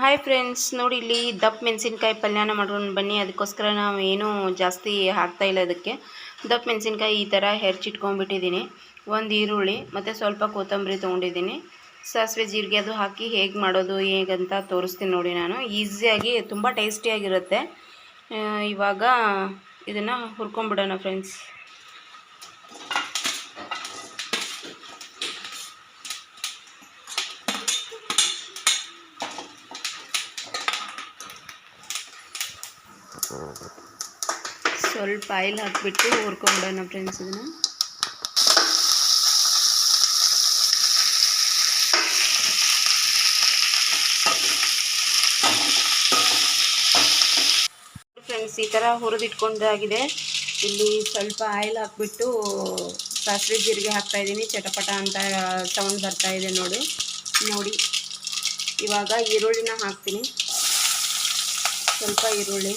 Hi friends ನೋಡಿ ಇಲ್ಲಿ ದಪ್ಪ ಮೆಣಸಿನ್ಕಾಯಿ ಪಲ್ಯನ ಮಾಡ್ಕೊಂಡು ಬನ್ನಿ. ಅದಕ್ಕೋಸ್ಕರ ನಾವು ಏನೂ ಜಾಸ್ತಿ ಹಾಕ್ತಾ ಇಲ್ಲ ಅದಕ್ಕೆ. ದಪ್ಪ ಮೆಣಸಿನ್ಕಾಯಿ ಈ ಥರ ಹೆರ್ಚಿಟ್ಕೊಂಡ್ಬಿಟ್ಟಿದ್ದೀನಿ. ಒಂದು ಈರುಳ್ಳಿ, ಮತ್ತು ಸ್ವಲ್ಪ ಕೊತ್ತಂಬರಿ ತೊಗೊಂಡಿದ್ದೀನಿ. ಸಾಸಿವೆ ಜೀರಿಗೆ ಅದು ಹಾಕಿ ಹೇಗೆ ಮಾಡೋದು ಹೇಗಂತ ತೋರಿಸ್ತೀನಿ ನೋಡಿ ನಾನು. ಈಸಿಯಾಗಿ, ತುಂಬ ಟೇಸ್ಟಿಯಾಗಿರುತ್ತೆ. ಇವಾಗ ಇದನ್ನು ಹುರ್ಕೊಂಬಿಡೋಣ ಫ್ರೆಂಡ್ಸ್ ಸ್ವಲ್ಪ ಆಯಿಲ್ ಹಾಕಿಬಿಟ್ಟು ಹುರ್ಕೊಂಡೋಣ ಫ್ರೆಂಡ್ಸ್ ಇದನ್ನು. ಫ್ರೆಂಡ್ಸ್ ಈ ಥರ ಹುರಿದಿಟ್ಕೊಂಡಾಗಿದೆ ಇಲ್ಲಿ ಸ್ವಲ್ಪ ಆಯಿಲ್ ಹಾಕ್ಬಿಟ್ಟು ಸಾಸಿವೆ ಜೀರಿಗೆ ಹಾಕ್ತಾ ಇದ್ದೀನಿ ಚಟಪಟ ಅಂತ ಸೌಂಡ್ ಬರ್ತಾ ಇದೆ ನೋಡಿ. ನೋಡಿ. ಇವಾಗ ಈರುಳ್ಳಿನ ಹಾಕ್ತೀನಿ. ಸ್ವಲ್ಪ ಈರುಳ್ಳಿ.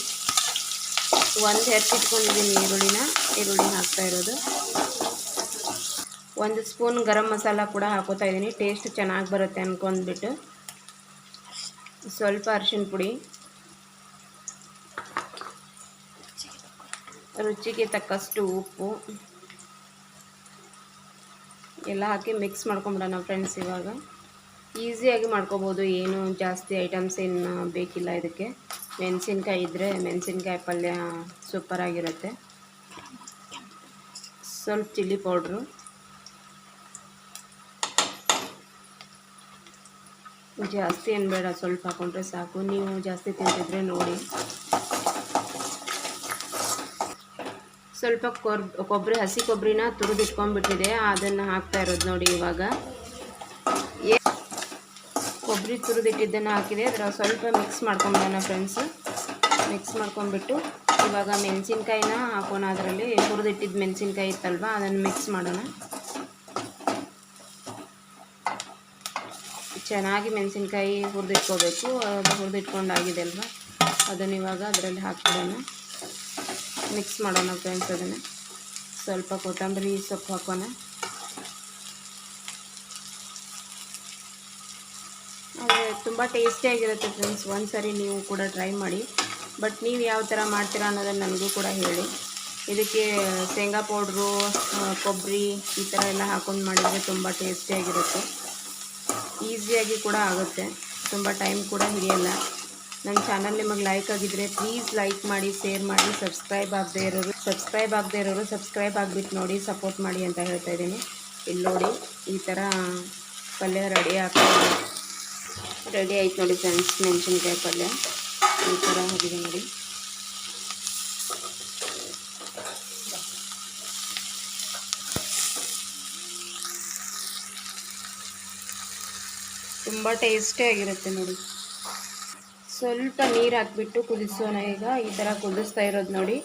ಒಂದು ಹೆಚ್ಚಿಟ್ಕೊಂಡಿದ್ದೀನಿ ಈರುಳ್ಳಿನ. ಈರುಳ್ಳಿ ಹಾಕ್ತಾ ಇರೋದು. ಒಂದು ಸ್ಪೂನ್ ಗರಂ ಮಸಾಲ ಕೂಡ ಹಾಕೋತಾ ಇದ್ದೀನಿ. ಟೇಸ್ಟ್ ಚೆನ್ನಾಗಿ ಬರುತ್ತೆ ಅಂದ್ಕೊಂಡ್ಬಿಟ್ಟು ಸ್ವಲ್ಪ ಅರಿಶಿನ ಪುಡಿ. ರುಚಿಗೆ ತಕ್ಕಷ್ಟು ಉಪ್ಪು. ಎಲ್ಲ ಹಾಕಿ ಮಿಕ್ಸ್ ಮಾಡ್ಕೊಂಬಿಡೋಣ ಫ್ರೆಂಡ್ಸ್ ಇವಾಗ. ಈಸಿಯಾಗಿ ಮಾಡ್ಕೋಬೋದು. ಏನು ಜಾಸ್ತಿ ಐಟಮ್ಸ್ ಏನು ಬೇಕಿಲ್ಲ ಇದಕ್ಕೆ. ಮೆಣಸಿನ್ಕಾಯಿ ಇದ್ದರೆ ಮೆಣಸಿನ್ಕಾಯಿ ಪಲ್ಯ ಸೂಪರಾಗಿರುತ್ತೆ ಸ್ವಲ್ಪ ಚಿಲ್ಲಿ ಪೌಡ್ರು ಜಾಸ್ತಿ ಏನು ಬೇಡ, ಸ್ವಲ್ಪ ಹಾಕೊಂಡ್ರೆ ಸಾಕು. ನೀವು ಜಾಸ್ತಿ ತಿಂತಿದ್ರೆ ನೋಡಿ. ಸ್ವಲ್ಪ ಕೊಬ್ಬರಿ ಹಸಿ ಕೊಬ್ಬರಿನ ತುರಿದಿಟ್ಕೊಂಡ್ಬಿಟ್ಟಿದೆ. ಅದನ್ನು ಹಾಕ್ತಾ ಇರೋದು ನೋಡಿ ಇವಾಗ. ಕೊಬ್ಬರಿ ತುರಿದಿಟ್ಟಿದ್ದನ್ನು ಹಾಕಿದೆ. ಅದರ ಸ್ವಲ್ಪ ಮಿಕ್ಸ್ ಮಾಡ್ಕೊಂಬಿಡೋಣ ಫ್ರೆಂಡ್ಸ್ ಮಿಕ್ಸ್ ಮಾಡ್ಕೊಂಡ್ಬಿಟ್ಟು ಇವಾಗ ಮೆಣಸಿನ್ಕಾಯಿನ ಹಾಕೋಣ. ಅದರಲ್ಲಿ ಹುರಿದಿಟ್ಟಿದ್ದು ಮೆಣಸಿನ್ಕಾಯಿ ಇತ್ತಲ್ವ, ಅದನ್ನು ಮಿಕ್ಸ್ ಮಾಡೋಣ. ಚೆನ್ನಾಗಿ ಮೆಣಸಿನ್ಕಾಯಿ ಹುರಿದಿಟ್ಕೋಬೇಕು. ಅದು ಹುರಿದಿಟ್ಕೊಂಡಾಗಿದೆ ಅಲ್ವಾ? ಅದನ್ನು ಇವಾಗ ಅದರಲ್ಲಿ ಹಾಕ್ಬಿಡೋಣ. ಮಿಕ್ಸ್ ಮಾಡೋಣ ಫ್ರೆಂಡ್ಸ್ ಅದನ್ನು. ಸ್ವಲ್ಪ ಕೊತ್ತಂಬರಿ ಸೊಪ್ಪು ಹಾಕೋಣ. ತುಂಬ ಟೇಸ್ಟಿಯಾಗಿರುತ್ತೆ ಫ್ರೆಂಡ್ಸ್ ಒಂದು ಸರಿ ನೀವು ಕೂಡ ಟ್ರೈ ಮಾಡಿ. ಬಟ್ ನೀವು ಯಾವ ಥರ ಮಾಡ್ತೀರಾ ಅನ್ನೋದನ್ನು ನನಗೂ ಕೂಡ ಹೇಳಿ. ಇದಕ್ಕೆ ಶೇಂಗಾ ಪೌಡ್ರು ಕೊಬ್ಬರಿ ಈ ಥರ ಎಲ್ಲ ಹಾಕೊಂಡು ಮಾಡಿದರೆ ತುಂಬ ಟೇಸ್ಟಿಯಾಗಿರುತ್ತೆ ಈಸಿಯಾಗಿ ಕೂಡ ಆಗುತ್ತೆ. ತುಂಬ ಟೈಮ್ ಕೂಡ ಹಿಡಿಯಲ್ಲ. ನನ್ನ ಚಾನಲ್ ನಿಮಗೆ ಲೈಕ್ ಆಗಿದ್ದರೆ ಪ್ಲೀಸ್ ಲೈಕ್ ಮಾಡಿ ಶೇರ್ ಮಾಡಿ ಸಬ್ಸ್ಕ್ರೈಬ್ ಆಗದೇ ಇರೋರು ಸಬ್ಸ್ಕ್ರೈಬ್ ಆಗದೆ ಇರೋರು ಸಬ್ಸ್ಕ್ರೈಬ್ ಆಗ್ಬಿಟ್ಟು ನೋಡಿ ಸಪೋರ್ಟ್ ಮಾಡಿ ಅಂತ ಹೇಳ್ತಾ ಇದ್ದೀನಿ. ಇಲ್ಲಿ ನೋಡಿ, ಈ ಥರ ಪಲ್ಯ ರೆಡಿ ಹಾಕಿ ರೆಡಿ ಆಯ್ತು ನೋಡಿ ಫ್ರೆಂಡ್ಸ್ ಮೆಣಸಿನ್ಕಾಯಿ ಪಲ್ಯ. ಈ ಥರ ಆಗಿದೆ ನೋಡಿ. ತುಂಬ ಟೇಸ್ಟಿಯಾಗಿರುತ್ತೆ ನೋಡಿ. ಸ್ವಲ್ಪ ನೀರು ಹಾಕ್ಬಿಟ್ಟು ಕುದಿಸೋಣ ಈಗ. ಈ ಥರ ಕುದಿಸ್ತಾ ಇರೋದು ನೋಡಿ.